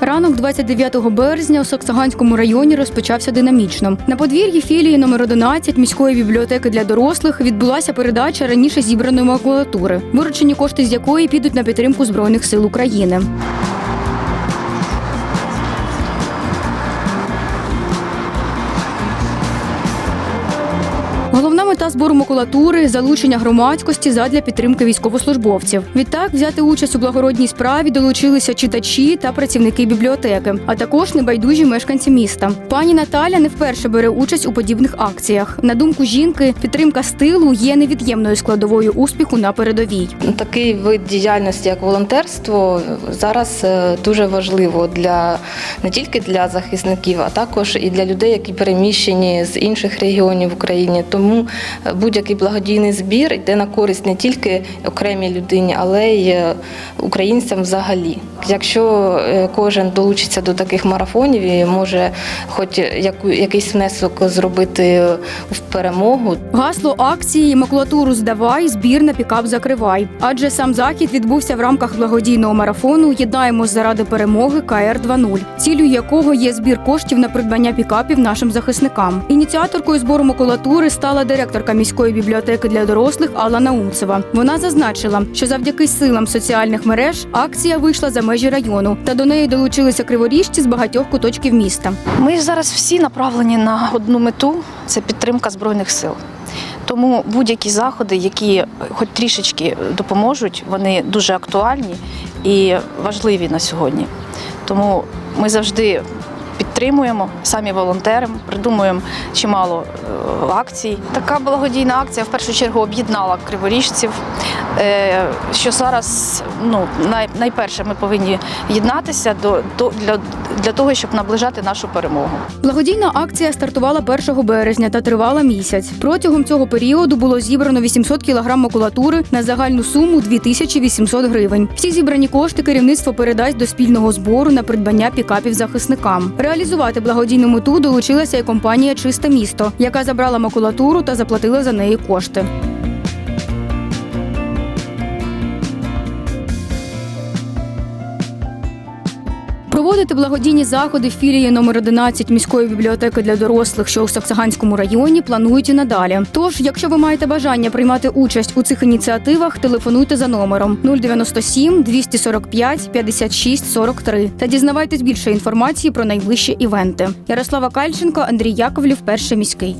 Ранок 29 березня у Саксаганському районі розпочався динамічно. На подвір'ї філії номер 11 міської бібліотеки для дорослих відбулася передача раніше зібраної макулатури, виручені кошти з якої підуть на підтримку збройних сил України. Головна мета збору макулатури залучення громадськості задля підтримки військовослужбовців. Відтак взяти участь у благородній справі долучилися читачі та працівники бібліотеки, а також небайдужі мешканці міста. Пані Наталя не вперше бере участь у подібних акціях. На думку жінки, підтримка стилу є невід'ємною складовою успіху на передовій. Такий вид діяльності, як волонтерство, зараз е, дуже важливо для не тільки для захисників, а також і для людей, які переміщені з інших регіонів України. Тому е, будь-який благодійний збір йде на користь не тільки окремій людині, але й е, українцям взагалі. Якщо е, кожен долучиться до таких марафонів і може хоч якийсь внесок зробити в перемогу, Гасло акції макулатуру здавай, збір на пікап закривай. Адже сам захід відбувся в рамках благодійного марафону Єднаємось заради перемоги КР 2.0», цілю якого є збір коштів на придбання пікапів нашим захисникам. Ініціаторкою збору макулатури стала директорка міської бібліотеки для дорослих Алла Наумцева. Вона зазначила, що завдяки силам соціальних мереж акція вийшла за межі району, та до неї долучилися криворіжці з багатьох куточків міста. Ми зараз всі направлені на одну мету це підтримка збройних сил. Тому будь-які заходи, які хоч трішечки допоможуть, вони дуже актуальні і важливі на сьогодні. Тому ми завжди підтримуємо, самі волонтеримо, придумуємо чимало е, акцій. Така благодійна акція в першу чергу об'єднала криворіжців. е, Що зараз ну, найперше ми повинні єднатися до, до, для, для того, щоб наближати нашу перемогу. Благодійна акція стартувала 1 березня та тривала місяць. Протягом цього періоду було зібрано 800 кілограм макулатури на загальну суму 2800 гривень. Всі зібрані кошти керівництво передасть до спільного збору на придбання пікапів захисникам. Реалізувати благодійну мету долучилася і компанія Чисте місто, яка забрала макулатуру та заплатила за неї кошти. Проводити благодійні заходи філії номер 11 міської бібліотеки для дорослих, що у Саксаганському районі, планують і надалі. Тож, якщо ви маєте бажання приймати участь у цих ініціативах, телефонуйте за номером 097 245 56 43 та дізнавайтесь більше інформації про найближчі івенти. Ярослава Кальченко, Андрій Яковлів, перший міський.